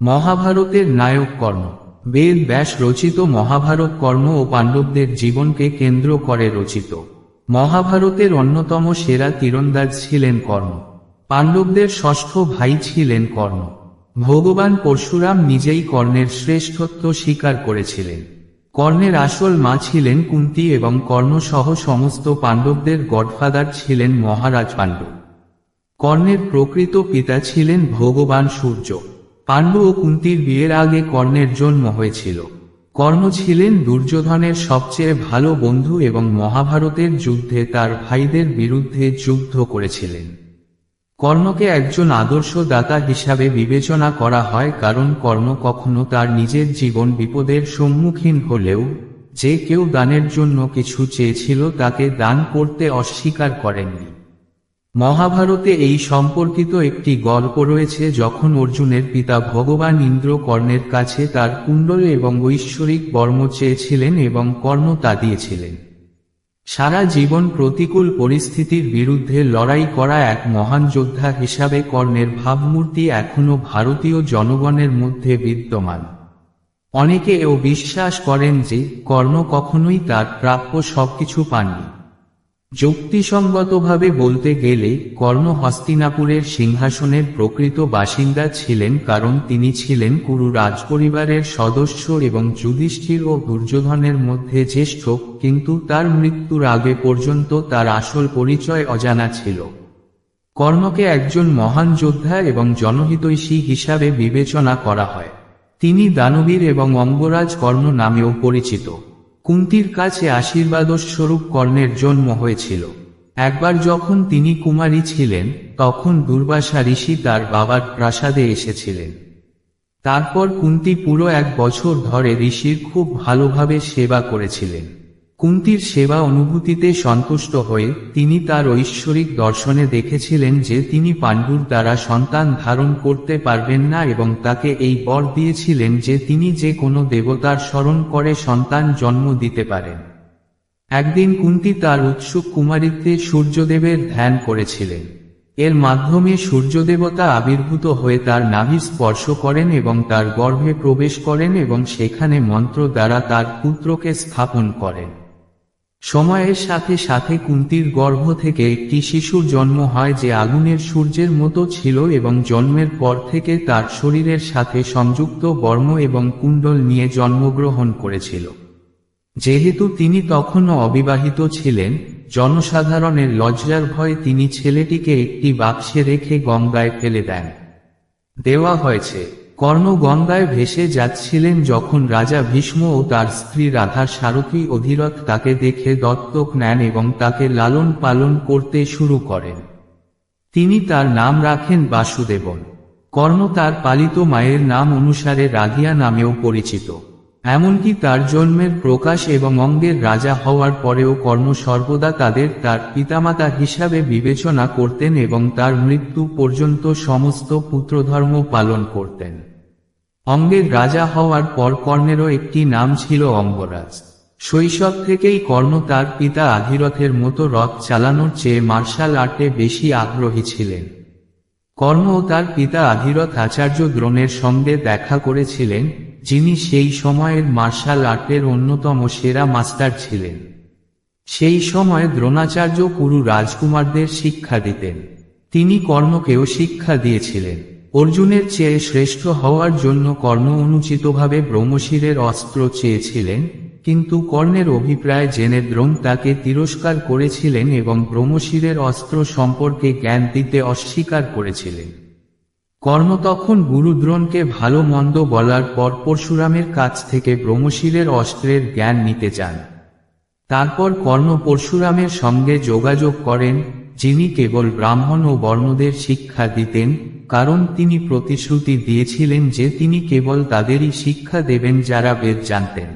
মহাভারতের নায়ক কর্ম। বেদ ব্যাস রচিত মহাভারত কর্ম ও পাণ্ডবদের জীবনকে কেন্দ্র করে রচিত। মহাভারতের অন্যতম সেরা তীরন্দাজ ছিলেন কর্ণ পাণ্ডবদের ষষ্ঠ ভাই ছিলেন কর্ণ ভগবান পরশুরাম নিজেই কর্ণের শ্রেষ্ঠত্ব স্বীকার করেছিলেন। কর্ণের আসল মা ছিলেন কুন্তি এবং কর্ণসহ সমস্ত পাণ্ডবদের গডফাদার ছিলেন মহারাজ পাণ্ডব। কর্ণের প্রকৃত পিতা ছিলেন ভগবান সূর্য। পাণ্ডু ও কুন্তির বিয়ের আগে কর্ণের জন্ম হয়েছিল। কর্ণ ছিলেন দুর্যোধনের সবচেয়ে ভালো বন্ধু এবং মহাভারতের যুদ্ধে তার ভাইদের বিরুদ্ধে যুদ্ধ করেছিলেন। কর্ণকে একজন আদর্শ দাতা হিসাবে বিবেচনা করা হয় কারণ কর্ণ কখনো তার নিজের জীবন বিপদের সম্মুখীন হলেও, যে কেউ দানের জন্য কিছু চেয়েছিল তাকে দান করতে অস্বীকার করেননি। মহাভারতে এই সম্পর্কিত একটি গল্প রয়েছে যখন অর্জুনের পিতা ভগবান ইন্দ্র কর্ণের কাছে তার কুণ্ডল এবং ঐশ্বরিক বর্ম চেয়েছিলেন এবং কর্ণ তা দিয়েছিলেন। সারা জীবন প্রতিকূল পরিস্থিতির বিরুদ্ধে লড়াই করা এক মহান যোদ্ধা হিসাবে কর্ণের ভাবমূর্তি এখনও ভারতীয় জনগণের মধ্যে বিদ্যমান। অনেকে এও বিশ্বাস করেন যে কর্ণ কখনোই তার প্রাপ্য সবকিছু পাননি। যুক্তিসঙ্গতভাবে বলতে গেলে কর্ণ হস্তিনাপুরের সিংহাসনের প্রকৃত বাসিন্দা ছিলেন কারণ তিনি ছিলেন কুরু রাজপরিবারের সদস্য এবং যুধিষ্ঠির ও দুর্যোধনের মধ্যে জ্যেষ্ঠ, কিন্তু তার মৃত্যুর আগে পর্যন্ত তার আসল পরিচয় অজানা ছিল। কর্ণকে একজন মহান যোদ্ধা এবং জনহিতৈষী হিসাবে বিবেচনা করা হয়। তিনি দানবীর এবং অঙ্গরাজ কর্ণ নামেও পরিচিত। কুন্তির কাছে আশীর্বাদস্বরূপ কর্ণের জন্ম হয়েছিল। একবার যখন তিনি কুমারী ছিলেন, তখন দুর্বাসা ঋষি তার বাবার প্রাসাদে এসেছিলেন। তারপর কুন্তি পুরো এক বছর ধরে ঋষির খুব ভালোভাবে সেবা করেছিলেন। কুন্তির সেবা অনুভূতিতে সন্তুষ্ট হয়ে তিনি তার ঐশ্বরিক দর্শনে দেখেছিলেন যে তিনি পাণ্ডুর দ্বারা সন্তান ধারণ করতে পারবেন না এবং তাকে এই বর দিয়েছিলেন যে তিনি যে কোনো দেবতার স্মরণ করে সন্তান জন্ম দিতে পারেন। একদিন কুন্তি তার উৎসুক কুমারীত্বে সূর্যদেবের ধ্যান করেছিলেন। এর মাধ্যমে সূর্যদেবতা আবির্ভূত হয়ে তার নাভি স্পর্শ করেন এবং তার গর্ভে প্রবেশ করেন এবং সেখানে মন্ত্র দ্বারা তার পুত্রকে স্থাপন করেন। সময়ের সাথে সাথে কুন্তির গর্ভ থেকে একটি শিশুর জন্ম হয় যে আগুনের সূর্যের মতো ছিল এবং জন্মের পর থেকে তার শরীরের সাথে সংযুক্ত বর্ম এবং কুণ্ডল নিয়ে জন্মগ্রহণ করেছিল। যেহেতু তিনি তখনও অবিবাহিত ছিলেন, জনসাধারণের লজ্জার ভয়ে তিনি ছেলেটিকে একটি বাক্সে রেখে গঙ্গায় ফেলে দেন। দেওয়া হয়েছে কর্ণ গঙ্গায় ভেসে যাচ্ছিলেন যখন রাজা ভীষ্ম ও তার স্ত্রী রাধার সারথী অধীরথ তাকে দেখে দত্তক নেন এবং তাকে লালন পালন করতে শুরু করেন। তিনি তার নাম রাখেন বাসুদেবন। কর্ণ তার পালিত মায়ের নাম অনুসারে রাধিয়া নামেও পরিচিত। এমনকি তার জন্মের প্রকাশ এবং অঙ্গের রাজা হওয়ার পরেও কর্ণ সর্বদা তাদের তার পিতামাতা হিসাবে বিবেচনা করতেন এবং তার মৃত্যু পর্যন্ত সমস্ত পুত্রধর্ম পালন করতেন। অঙ্গের রাজা হওয়ার পর কর্ণেরও একটি নাম ছিল অঙ্গরাজ। শৈশব থেকেই কর্ণ তার পিতা আধিরথের মতো রথ চালানোর চেয়ে মার্শাল আর্টে বেশি আগ্রহী ছিলেন। কর্ণ ও তার পিতা আধিরথ আচার্য দ্রোণের সঙ্গে দেখা করেছিলেন, যিনি সেই সময়ের মার্শাল আর্টের অন্যতম সেরা মাস্টার ছিলেন। সেই সময় দ্রোণাচার্য কুরু রাজকুমারদের শিক্ষা দিতেন। তিনি কর্ণকেও শিক্ষা দিয়েছিলেন। অর্জুনের চেয়ে শ্রেষ্ঠ হওয়ার জন্য কর্ণ অনুচিতভাবে ব্রহ্মশিরের অস্ত্র চেয়েছিলেন, কিন্তু কর্ণের অভিপ্রায় জেনে দ্রোণ তাকে তিরস্কার করেছিলেন এবং ব্রহ্মশিরের অস্ত্র সম্পর্কে জ্ঞান দিতে অস্বীকার করেছিলেন। কর্ণ তখন গুরুদ্রোণকে ভালো মন্দ বলার পর পরশুরামের কাছ থেকে ব্রহ্মশিরের অস্ত্রের জ্ঞান নিতে চান। তারপর কর্ণ পরশুরামের সঙ্গে যোগাযোগ করেন, যিনি কেবল ব্রাহ্মণ ও বর্ণদের শিক্ষা দিতেন কারণ তিনি প্রতিশ্রুতি দিয়েছিলেন যে তিনি কেবল তাদেরই শিক্ষা দেবেন যারা বেদ জানতেন।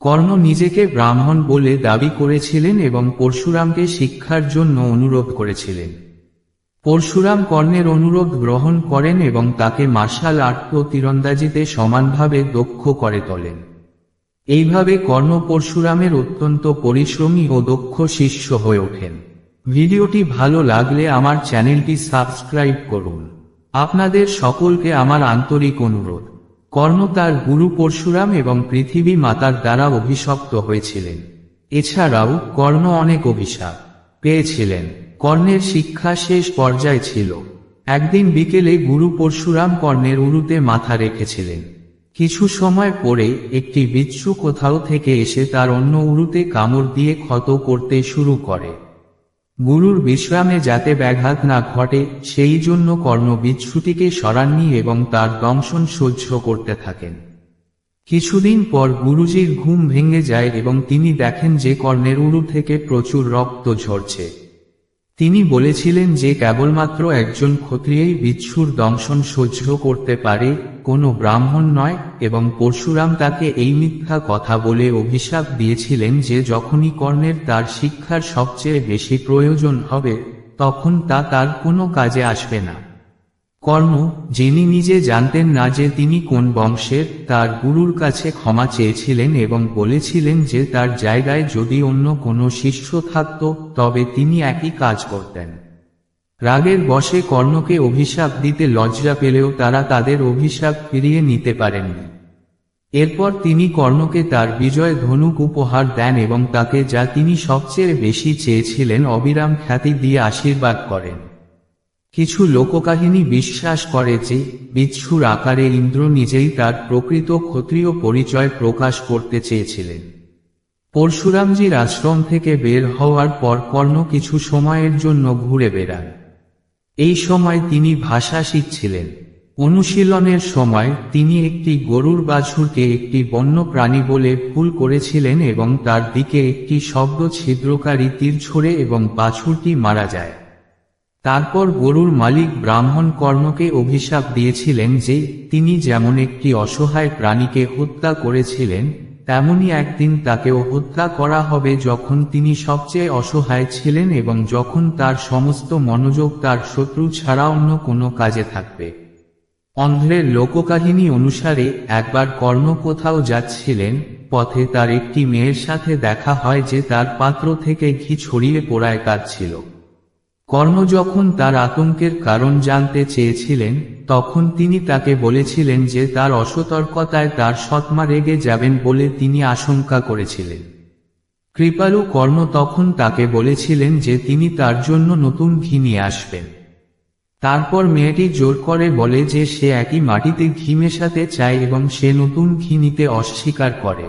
কর্ণ নিজেকে ব্রাহ্মণ বলে দাবি করেছিলেন এবং পরশুরামকে শিক্ষার জন্য অনুরোধ করেছিলেন। পরশুরাম কর্ণের অনুরোধ গ্রহণ করেন এবং তাকে মার্শাল আর্ট ও তীরন্দাজিতে সমানভাবে দক্ষ করে তোলেন। এইভাবে কর্ণ পরশুরামের অত্যন্ত পরিশ্রমী ও দক্ষ শিষ্য হয়ে ওঠেন। ভিডিওটি ভালো লাগলে আমার চ্যানেলটি সাবস্ক্রাইব করুন। আপনাদের সকলকে আমার আন্তরিক অনুরোধ। কর্ণ তার গুরু পরশুরাম এবং পৃথিবী মাতার দ্বারা অভিশপ্ত হয়েছিলেন। এছাড়াও কর্ণ অনেক অভিশাপ পেয়েছিলেন। কর্ণের শিক্ষা শেষ পর্যায়ে ছিল। একদিন বিকেলে গুরু পরশুরাম কর্ণের উরুতে মাথা রেখেছিলেন। কিছু সময় পরে একটি বিচ্ছু কোথাও থেকে এসে তার অন্য উরুতে কামড় দিয়ে ক্ষত করতে শুরু করে। গুরুর বিশ্রামে যাতে ব্যাঘাত না ঘটে, সেই জন্য কর্ণ বিচ্ছুটিকে সরাননি এবং তার দংশন সহ্য করতে থাকেন। কিছুদিন পর গুরুজির ঘুম ভেঙে যায় এবং তিনি দেখেন যে কর্ণের উরু থেকে প্রচুর রক্ত ঝরছে। তিনি বলেছিলেন যে কেবলমাত্র একজন ক্ষত্রিয়ই বিচ্ছুর দংশন সহ্য করতে পারে, কোনো ব্রাহ্মণ নয়, এবং পরশুরাম তাকে এই মিথ্যা কথা বলে অভিশাপ দিয়েছিলেন যে যখনই কর্ণের তার শিক্ষার সবচেয়ে বেশি প্রয়োজন হবে, তখন তা তার কোনো কাজে আসবে না। কর্ণ যিনি নিজে জানতেন না যে তিনি কোন বংশের, তার গুরুর কাছে ক্ষমা চেয়েছিলেন এবং বলেছিলেন যে তার জায়গায় যদি অন্য কোনো শিষ্য থাকত, তবে তিনি একই কাজ করতেন। রাগের বশে কর্ণকে অভিশাপ দিতে লজ্জা পেলেও তারা তাদের অভিশাপ ফিরিয়ে নিতে পারেননি। এরপর তিনি কর্ণকে তার বিজয় ধনুক উপহার দেন এবং তাকে যা তিনি সবচেয়ে বেশি চেয়েছিলেন অবিরাম খ্যাতি দিয়ে আশীর্বাদ করেন। কিছু লোককাহিনী বিশ্বাস করে যে, বিচ্ছুর আকারে ইন্দ্র নিজেই তার প্রকৃত ক্ষত্রিয় পরিচয় প্রকাশ করতে চেয়েছিলেন। পরশুরামজির আশ্রম থেকে বের হওয়ার পর কর্ণ কিছু সময়ের জন্য ঘুরে বেড়ান। এই সময় তিনি ভাষা শিখছিলেন। অনুশীলনের সময় তিনি একটি গরুর বাছুরকে একটি বন্য প্রাণী বলে ভুল করেছিলেন এবং তার দিকে একটি শব্দ ছিদ্রকারী তীর ছড়ে এবং বাছুরটি মারা যায়। তারপর গরুর মালিক ব্রাহ্মণ কর্ণকে অভিশাপ দিয়েছিলেন যে তিনি যেমন একটি অসহায় প্রাণীকে হত্যা করেছিলেন, তেমনি একদিন তাকেও হত্যা করা হবে যখন তিনি সবচেয়ে অসহায় ছিলেন এবং যখন তার সমস্ত মনোযোগ তার শত্রু ছাড়া অন্য কোনো কাজে থাকবে। অন্ধ্রের লোককাহিনী অনুসারে একবার কর্ণ কোথাও যাচ্ছিলেন, পথে তার একটি মেয়ের সাথে দেখা হয় যে তার পাত্র থেকে ঘি ছড়িয়ে পোড়ায় কাঁদছিল। কর্ণ যখন তার আতঙ্কের কারণ জানতে চেয়েছিলেন, তখন তিনি তাকে বলেছিলেন যে তার অসতর্কতায় তার সৎমা রেগে যাবেন বলে তিনি আশঙ্কা করেছিলেন। কৃপালু কর্ণ তখন তাকে বলেছিলেন যে তিনি তার জন্য নতুন ঘি নিয়ে আসবেন। তারপর মেয়েটি জোর করে বলে যে সে একই মাটিতে ঘি মেশাতে চায় এবং সে নতুন ঘি নিতে অস্বীকার করে।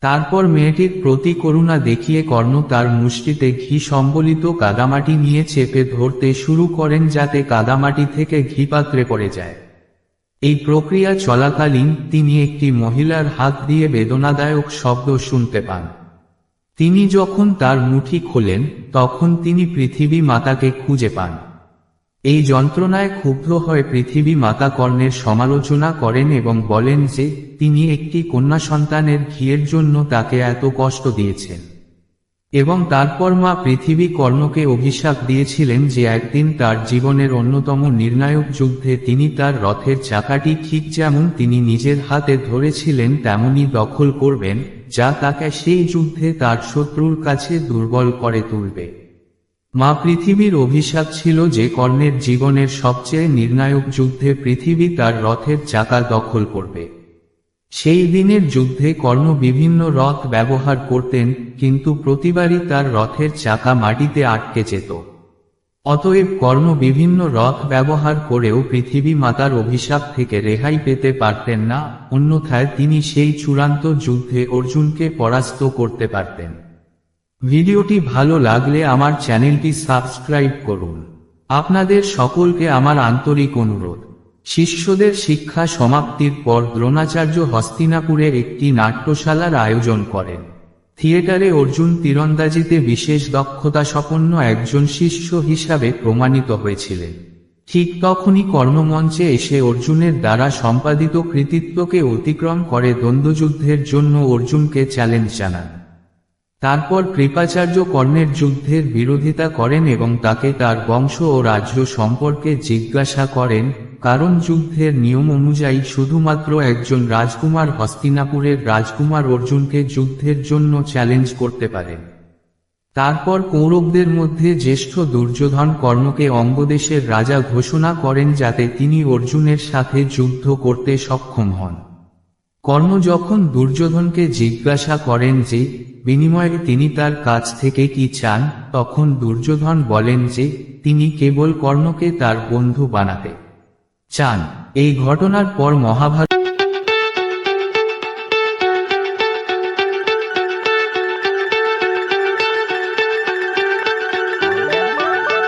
তারপর মেয়েটির প্রতি করুণা দেখিয়ে কর্ণ তার মুষ্টিতে ঘি সম্বলিত কাদামাটি নিয়ে চেপে ধরতে শুরু করেন যাতে কাদামাটি থেকে ঘি পাত্রে পড়ে যায়। এই প্রক্রিয়া চলাকালীন তিনি একটি মহিলার হাত দিয়ে বেদনাদায়ক শব্দ শুনতে পান। তিনি যখন তার মুঠি খোলেন, তখন তিনি পৃথিবী মাতাকে খুঁজে পান। এই যন্ত্রণায় ক্ষুব্ধ হয়ে পৃথিবী মাতা কর্ণের সমালোচনা করেন এবং বলেন যে, তিনি একটি কন্যা সন্তানের ঘিয়ের জন্য তাকে এত কষ্ট দিয়েছেন। এবং তারপর মা পৃথিবী কর্ণকে অভিশাপ দিয়েছিলেন যে একদিন তার জীবনের অন্যতম নির্ণায়ক যুদ্ধে তিনি তার রথের চাকাটি ঠিক যেমন তিনি নিজের হাতে ধরেছিলেন তেমনি দখল করবেন, যা তাকে সেই যুদ্ধে তার শত্রুর কাছে দুর্বল করে তুলবে। মা পৃথিবীর অভিশাপ ছিল যে কর্ণের জীবনের সবচেয়ে নির্ণায়ক যুদ্ধে পৃথিবী তার রথের চাকা দখল করবে। সেই দিনের যুদ্ধে কর্ণ বিভিন্ন রথ ব্যবহার করতেন, কিন্তু প্রতিবারই তার রথের চাকা মাটিতে আটকে যেত। অতএব কর্ণ বিভিন্ন রথ ব্যবহার করেও পৃথিবী মাতার অভিশাপ থেকে রেহাই পেতে পারতেন না, অন্যথায় তিনি সেই চূড়ান্ত যুদ্ধে অর্জুনকে পরাস্ত করতে পারতেন। ভিডিওটি ভালো লাগলে আমার চ্যানেলটি সাবস্ক্রাইব করুন। আপনাদের সকলকে আমার আন্তরিক অনুরোধ। শিষ্যদের শিক্ষা সমাপ্তির পর দ্রোণাচার্য হস্তিনাপুরে একটি নাট্যশালার আয়োজন করেন। থিয়েটারে অর্জুন তীরন্দাজিতে বিশেষ দক্ষতা সম্পন্ন একজন শিষ্য হিসাবে প্রমাণিত হয়েছিলেন। ঠিক তখনই কর্মমঞ্চে এসে অর্জুনের দ্বারা সম্পাদিত কৃতিত্বকে অতিক্রম করে দ্বন্দ্বযুদ্ধের জন্য অর্জুনকে চ্যালেঞ্জ জানান। তারপর কৃপাচার্য কর্ণের যুদ্ধের বিরোধিতা করেন এবং তাকে তার বংশ ও রাজ্য সম্পর্কে জিজ্ঞাসা করেন, কারণ যুদ্ধের নিয়ম অনুযায়ী শুধুমাত্র একজন রাজকুমার হস্তিনাপুরের রাজকুমার অর্জুনকে যুদ্ধের জন্য চ্যালেঞ্জ করতে পারেন তারপর কৌরবদের মধ্যে জ্যেষ্ঠ দুর্যোধন কর্ণকে অঙ্গদেশের রাজা ঘোষণা করেন যাতে তিনি অর্জুনের সাথে যুদ্ধ করতে সক্ষম হন। কর্ণ যখন দুর্যোধনকে জিজ্ঞাসা করেন যে বিনিময়ে তিনি তার কাছ থেকে কি চান? তখন দুর্যোধন বলেন যে, তিনি কেবল কর্ণকে তার বন্ধু বানাতে চান। এই ঘটনার পর মহাভারত